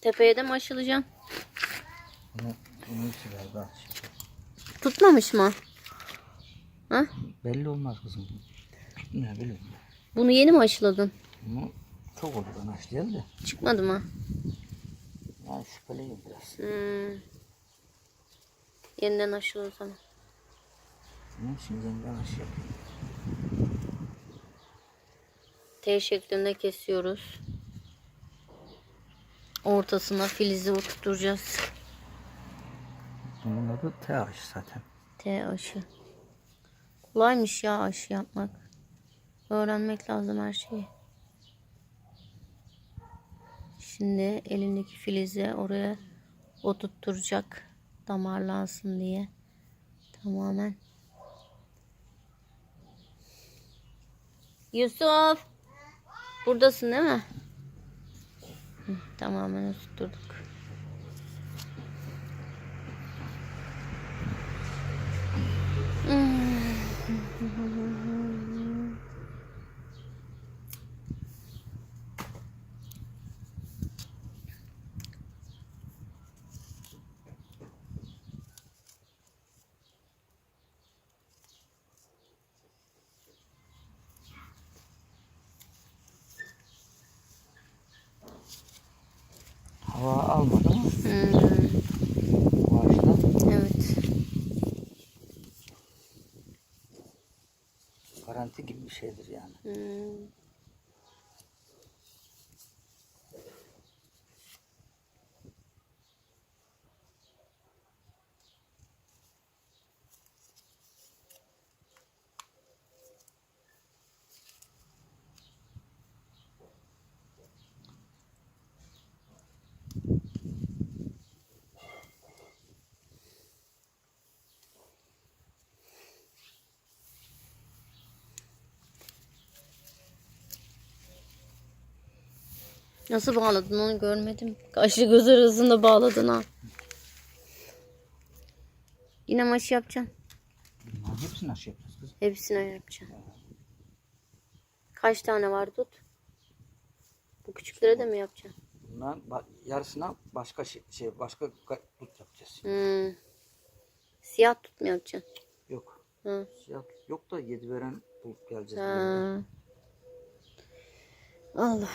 Tepeye de mi aşılacaksın? Bunu, bunu daha. Tutmamış mı? Ha? Belli olmaz kızım. Ne bileyim. Bunu yeni mi aşıladın? Bunu çok oldu ben açlayalı da. Çıkmadı mı? Yani şüpheliyim biraz. Hmm. Yeniden aşıla o zaman. Ama şimdi ben aşı yapayım. T şeklinde kesiyoruz. Ortasına filizi oturtacağız. Bunun adı T aşı zaten. T aşı. Kolaymış ya aşı yapmak. Öğrenmek lazım her şeyi. Şimdi elindeki filizi oraya oturtturacak. Damarlansın diye. Tamamen. Yusuf. Buradasın değil mi? Hı, oturtturduk. Hava almadı mı Hmm, aşıdan? evet. Garanti gibi bir şeydir yani. Hmm. Nasıl bağladın onu görmedim. Kaşlı göz arasında bağladın ha. Yine maç yapacaksın. Bunların hepsini aşı yapacağız kızım. Hepsine yapacaksın. Kaç tane var tut? Bu küçüklere de mi yapacaksın? Bunların ba- yarısına başka şey, şey başka ga- dut yapacağız. Hmm. Siyah tut mu yapacaksın? Yok. Hı. Siyah yok da yedi veren bulup geleceğiz. Ha. Allah.